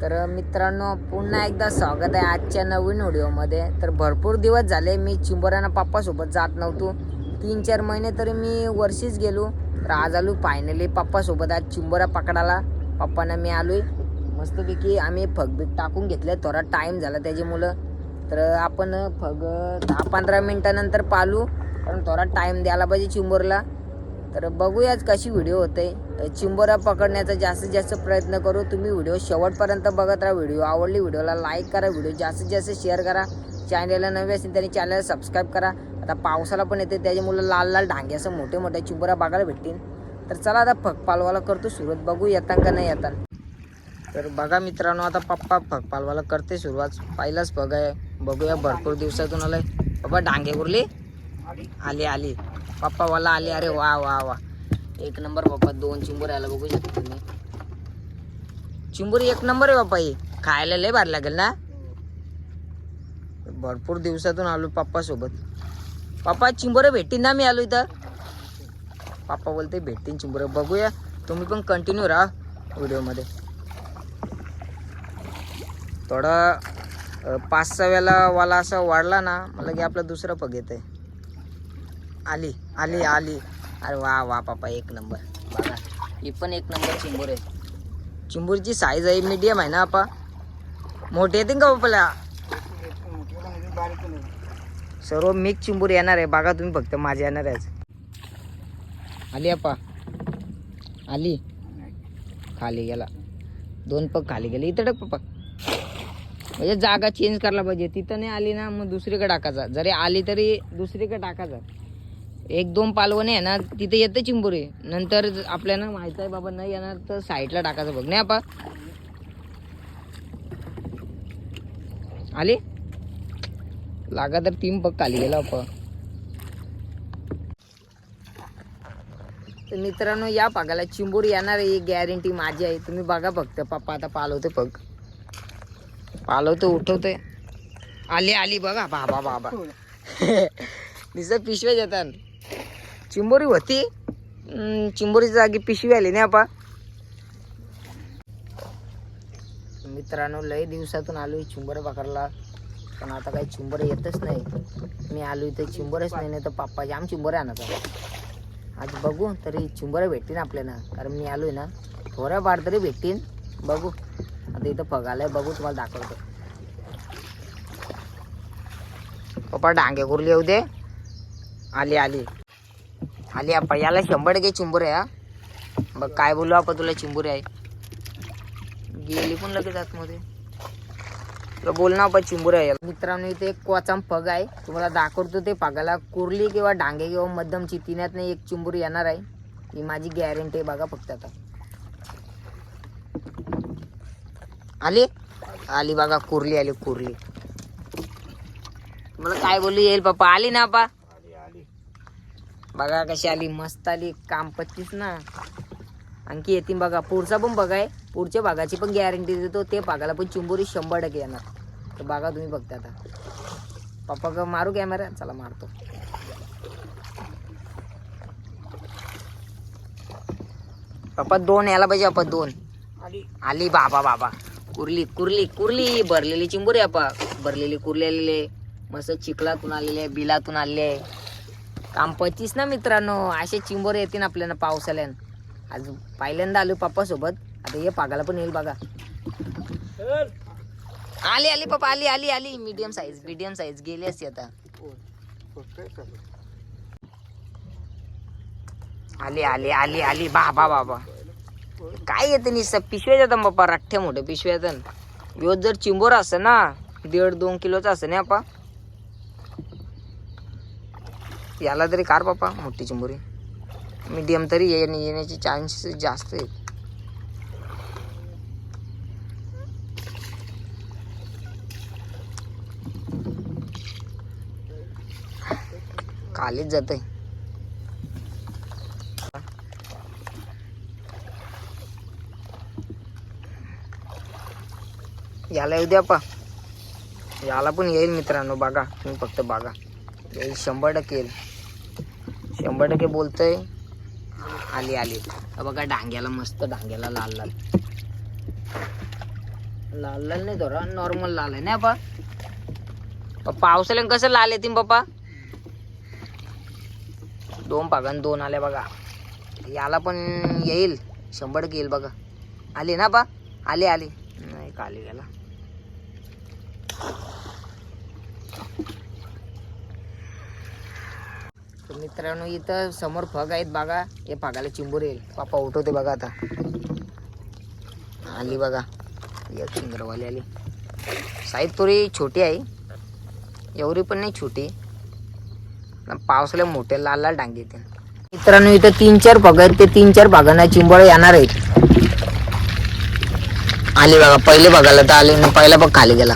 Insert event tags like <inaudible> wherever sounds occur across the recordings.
तर मित्रांनो पुन्हा एकदा स्वागत आहे आजच्या नवीन व्हिडिओमध्ये. तर भरपूर दिवस झाले मी चिंबोऱ्याना पप्पासोबत जात नव्हतो. तीन चार महिने तरी मी वर्षीच गेलो. तर आज आलो फायनली पप्पासोबत आज चिंबोरा पकडाला पप्पांना मी आलोय. मस्तपैकी आम्ही फगबीट टाकून घेतले. थोडा टाईम झाला त्याच्यामुळं. तर आपण फग दहा पंधरा मिनटानंतर पालू. कारण थोडा टाईम द्यायला पाहिजे चिंबोरला तर बघूयाच कशी व्हिडिओ होते. चिंबोरा पकडण्याचा जास्तीत जास्त प्रयत्न करू. तुम्ही व्हिडिओ शेवटपर्यंत बघत राहा. व्हिडिओ आवडली व्हिडिओला लाईक करा. व्हिडिओ जास्तीत जास्त शेअर करा. चॅनलला नवे असेल त्यांनी चॅनलला सबस्क्राईब करा. आता पावसाला पण येते त्याच्यामुळे लाल लाल डांगे असं मोठे मोठे चिंबोरा बघायला भेटतील. तर चला आता फग पालवाला करतो सुरुवात. बघू येतात का नाही येतात तर बघा मित्रांनो आता पप्पा फग पालवाला करते सुरुवात. पहिलाच फग आहे. बघूया भरपूर दिवसातून आलाय. बाबा डांगे उरले? आली आली. पप्पावाला आली. अरे वा वा वा. एक नंबर बाप्पा दोन चिंबूर यायला बघू शकता तुम्ही. चिंबोरी एक नंबर आहे बाप्पा ही. खायला लय भारी लागेल ना? भरपूर दिवसातून आलो पप्पा सोबत पप्पा चिंबोरे भेटतील ना? मी आलो इथं. पप्पा बोलते भेटतील चिंबोरे. बघूया. तुम्ही पण कंटिन्यू राहा व्हिडिओमध्ये. थोडा पाच सहा वेळेला वाला असा वाढला ना मला की आपलं दुसरं पग येतंय. आली आली आली. अरे वा वा पापा एक नंबर. बघा ही पण एक नंबर चिंबूर आहे. चिंबूरची साईज आहे मीडियम आहे ना आपा? मोठे येतील का बापाला सर्व मिक्स चिंबूर येणार आहे. बघा तुम्ही फक्त माझे येणार आहे आली आपा. आली. खाली गेला. दोन पग खाली गेले. इथं टाक पप्पा. म्हणजे जागा चेंज करायला पाहिजे. तिथं नाही आली ना मग दुसरीकडे टाकायचा जरी आली तरी दुसरीकडे टाकायचा एक दोन पालवणे आहे ना तिथे येतं चिंबोरी. नंतर आपल्याला माहीत आहे बाबा नाही येणार तर साईडला टाकायचं. बघ नाही आपा. आली? लागा तर तीन पग खाली गेला आपा तर मित्रांनो या पागाला चिंबोरी येणार ही गॅरंटी माझी आहे. तुम्ही बघा फक्त पप्पा आता पालवते पग पालवतो उठवते. आली आली बघा. बाबा बाबा. <laughs> निसं पिशव्या येतात चिंबोरी होती. चिंबोरीच्या जागी पिशवी आली नाही आपा. मित्रांनो लय दिवसातून आलो चिंबर पकडला. पण आता काही चिंबर येतच नाही. मी आलो इथे चिंबरच नाही नाही तर पप्पा जाम चिंबर आणत आहे. आज बघू तरी चिंबर भेटतील आपल्याला. कारण मी आलोय ना थोड्या फार तरी भेटतील. बघू. आता इथं पगालाय बघू तुम्हाला दाखवतो. पप्पा डांगे कुरली येऊ दे. आली आली. आली आपा याला शंभर टक्के आहे हा. बघ काय बोलू आपण तुला चिंबुरे आहे. गेली पण लगेच आतमध्ये. तुला बोल ना आपण चिंबुरे आहे मित्रांनो इथे एक कोचाम पग आहे. तुम्हाला दाखवतो ते पगाला कुर्ली किंवा डांगे किंवा मध्यमची तिन्यात नाही एक चिंबुरी येणार आहे. ही माझी गॅरंटी आहे बघा फक्त आता. आली? आली बघा कुर्ली आली कुर्ली. मला काय बोलू येईल पप्पा. आली ना पा. बघा कशी आली मस्त आली काम पच्चीस ना. आणखी येतील बघा पुढचा पण बघाय पुढच्या भागाची पण गॅरंटी देतो ते भागाला पण चिंबोरी शंभर टक्के येणार. तर बघा तुम्ही बघता आता. पप्पा का मारू कॅमेरा चला मारतो. पप्पा दोन यायला पाहिजे पप्पा दोन. आली. बाबा बाबा. कुर्ली कुर्ली कुर्ली. भरलेली चिंबोरी आपा भरलेली कुर्ली आलेली आहे मस्त चिखलातून आलेले बिलातून आलेले काम पचीस ना मित्रांनो असे चिंबोरे येतील आपल्याला पावसाल्यान आज पहिल्यांदा आलो पप्पा सोबत आता ये पागाला पण येईल बघा. आली आली पप्पा आली आली आली. मीडियम साईज मीडियम साईज गेली असती आता. आली आली आली आली. बाबा बाबा काय येते निस पिशव्या येतात बाप्पा रठ्ठ्या मोठ्या पिशव्या येतात. जर चिंबोर असं ना दीड दोन किलोचा असं नाही आपा याला तरी कार बाप्पा मोठी चिंबुरी. मीडियम तरी येणे येण्याचे चान्सेस जास्त आहेत खालीच आहे याला येऊ द्या पा. याला पण येईल मित्रांनो बघा. तुम्ही फक्त बघा. येईल. शंभर टक्के येईल. शंभर टक्के बोलतोय. आली आली. बघा डांग्याला मस्त डांग्याला लाल लाल. लाल लाल नाही थोडा नॉर्मल लाल आहे ना बा पावसाला कसं लाल येतील पप्पा? दोन पागान दोन आले बघा. याला पण येईल. शंभर टक्के येईल बघा. आली ना पा आली आली. नाही का आली गेला. मित्रांनो इथं समोर फग आहेत बघा. हे फगाला चिंबूर येईल. पापा उठवते बघा आता. आली बघा. या सुंदरवाली आली. साईज थोडी छोटी आहे. एवढी पण नाही छोटी. पावसाला मोठे लाल लाल डांगे येते मित्रांनो इथं तीन चार फग आहेत. ते तीन चार भागांना चिंबळ येणार आहेत. आली बघा. पहिले बघायला तर आले. आणि पहिला पग खाली गेला.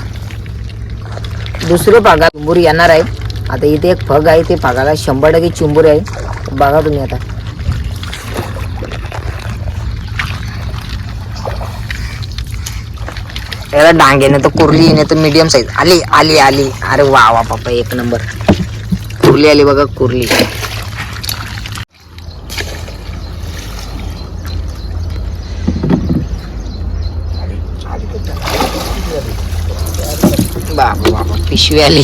दुसरे भागात चिंबूर येणार आहे आता इथे एक फग आहे ते फगाला शंभर टक्के चिंबूर आहे. बघा तुम्ही आता. याला डांगे नाही तर कुर्ली नाही तर मीडियम साईज आली आली आली. अरे वा वा पापा एक नंबर कुर्ली आली बघा कुर्ली. बाबा बाबा पिशवी आली.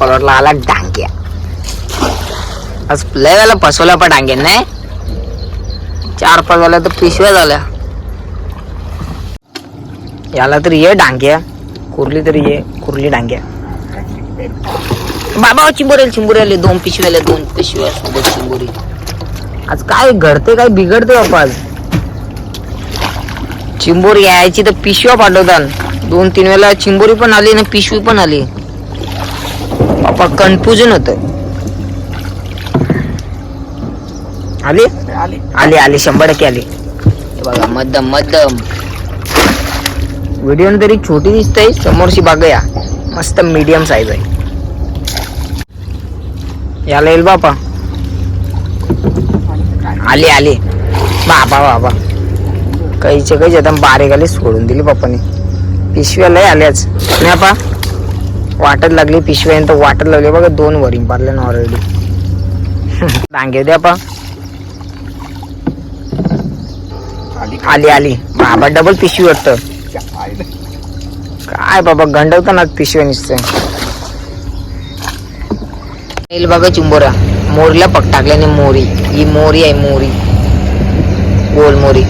पलटला आला डांग्या आज लय वेळेला फसवला पण डांगे नाही? चार पाच झाल्या तर पिशव्या झाल्या. याला तरी ये डांग्या कुर्ली तरी ये कुर्ली डांग्या बाबा चिंबोरेल चिंबोरेल दोन पिशव्याला दोन पिशव्या सोबत चिंबोरी. आज काय घडते काय बिघडते बापा आज? चिंबोरी यायची तर पिशव्या पाठवतात. दोन तीन वेळा चिंबोरी पण आली ना पिशवी पण आली. बापा कन्फ्युजन होत आली? आली. आली शंभर टक्के आली. हे बघा मध्यम मध्यम. व्हिडिओ तरी छोटी दिसते समोरची बघूया मस्त मीडियम साईज आहे. याला येईल बापा आली आली. बाबा बाबा. काहीचे काही आता बारीक आली सोडून दिली पप्पाने पिशव्या लय आल्याच नाही पा वाटत लागली पिशव्या तर वाटत लागली. बघा दोन वरिंग पारले ना ऑलरेडी <laughs> डांगे द्या पा. आली. आली बाबा डबल पिशवी वाटत. काय बाबा गंडवतं ना पिशव्या निसतं बघा चिंबोरा. मोरीला पक टाकल्याने मोरी. ही मोरी आहे मोरी. गोल मोरी.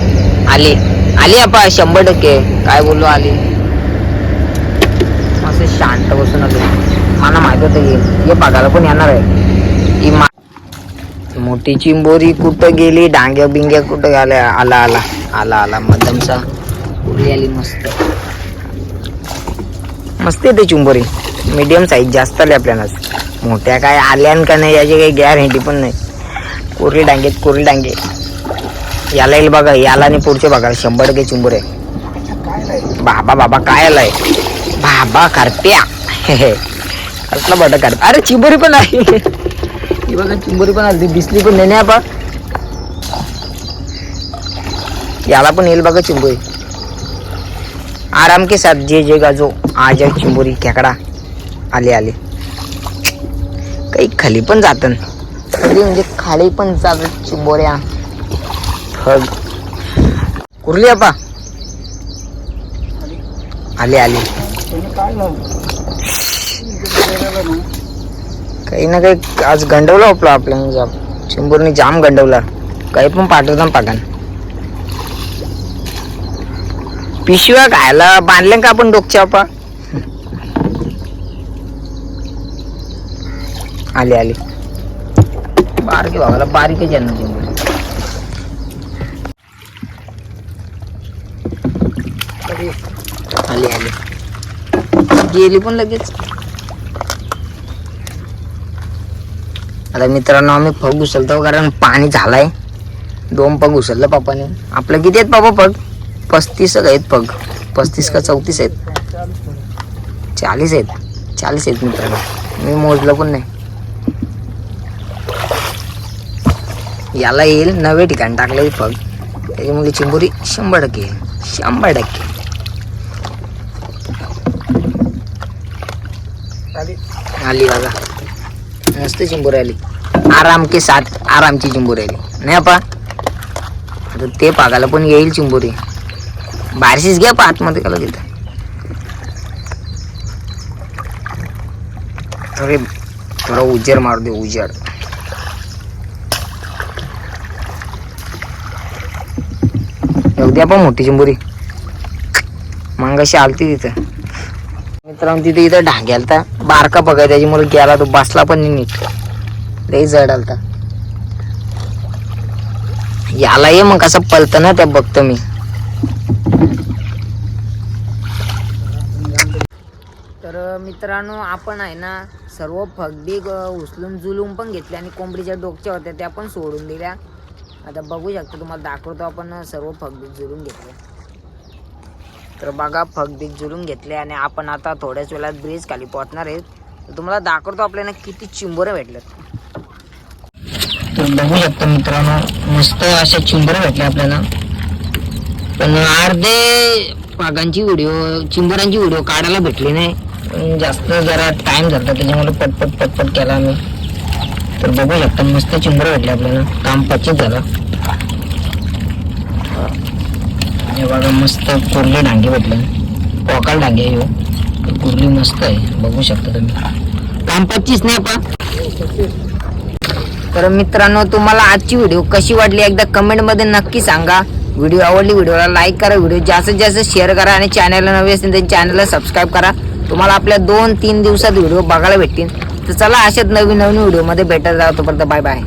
आली. आली आपा शंभर टक्के. काय बोललो आली. असे शांत बसून आलो. मला माहीत होतं येईल हे बघायला पण येणार आहे? ही मा मोठी चिंबोरी कुठं गेली? डांग्या बिंग्या कुठं गेल्या आला आला. आला आला. मध्यमचा उरली आली मस्त. मस्त येते चिंबोरी. मीडियम साईज जास्त आली आपल्याला. मोठ्या काय आल्यान का नाही याची काही गॅरंटी पण नाही. कोरली डांगेत कोरली डांगे. याला येईल बघा. याला आणि पुढचे बघा. शंभर टक्के चिंबूर आहे. बाबा बाबा काय आलाय? बाबा करप्या कसला बट कर. अरे चिंबोरी पण आहे. ही बघा चिंबोरी पण आली दिसली पण नाही बा याला पण येईल बघा चिंबोरी. आराम के साथ जे जे गाजो आज जाए चिंबोरी खेकडा. आले आले. काही खाली पण जात. खाली म्हणजे खाली पण जात चिंबोऱ्या. फग कुरली आपा. आली आली. काही ना काही आज गंडवलं आपलं आपल्याला जाम. चिंबूरने जाम गंडवला. काही पण पाठवता पाठान पिशव्या खायला बांधल्या का आपण डोकच्या आपा? आले आली. बारकी बघायला बारीक आहे ना चिंबूर आली आली गेली पण लगेच. आता मित्रांनो आम्ही पग उचलतो कारण पाणी झालाय. दोन पग उचललं पापाने. आपलं किती आहेत पापा पग पस्तीस आहेत पग पस्तीस का चौतीस आहेत? चाळीस आहेत. चाळीस आहेत मित्रांनो. मी मोजलं पण नाही. याला येईल नवे ठिकाण टाकलं पग त्याच्यामुळे चिंबोरी शंभर टक्के येईल. शंभर टक्के. आली बघा. मस्त चिंबूर आली. आराम के साथ आरामची चिंबूर आली. नाही आपा आता ते पागाला पण येईल चिंबोरी बारशीच घ्या पा आतमध्ये का तिथं अरे थोडा उजेड मारू दे उजेड. येऊ द्या पण मोठी चिंबुरी मंगाशी आलती तिथं. मित्रांनो तिथे इथं ढांग्यालता बारका बघाय त्याच्यामुळे गेला तो बसला पण नाही नीट. लई जड आलता. याला ये मग कसं पलत ना त्या बघतो मी. तर मित्रांनो आपण आहे ना सर्व फगडी उचलून जुलून पण घेतल्या आणि कोंबडीच्या डोकच्या होत्या त्या पण सोडून दिल्या. आता बघू शकतो तुम्हाला दाखवतो आपण सर्व फगडी जुलून घेतल्या तर बघा फगडी जुळून घेतले आणि आपण आता थोड्याच वेळात ब्रिज खाली पोहोचणार आहेत तर तुम्हाला दाखवतो आपल्याला किती चिंबोरे भेटलेत. तर बघू शकता मित्रांनो मस्त अशा चिंबोरे भेटले आपल्याला. पण अर्धे पागांची व्हिडिओ चिंबरांची व्हिडिओ काढायला भेटली नाही. जास्त जरा टाइम झाला त्याच्यामुळे पटपट पटपट केला आम्ही. तर बघू शकता मस्त चिंबर भेटले आपल्याला. काम पचित झालं. हे बघा मस्त कुर्ली डांगे भेटले. पॉकल डांगे हो कुर्ली मस्त आहे. बघू शकता तुम्ही. काम पच्चीस नाही पा तर मित्रांनो तुम्हाला आजची व्हिडिओ कशी वाटली एकदा कमेंटमध्ये नक्की सांगा. व्हिडिओ आवडली व्हिडिओला लाईक करा. व्हिडिओ जास्तीत जास्त शेअर करा आणि चॅनलला नवी असेल तर चॅनलला सबस्क्राईब करा. तुम्हाला आपल्या दोन तीन दिवसात व्हिडिओ बघायला भेटतील. तर चला अशाच नवीन नवीन व्हिडिओमध्ये भेटत राहतो तोपर्यंत बाय बाय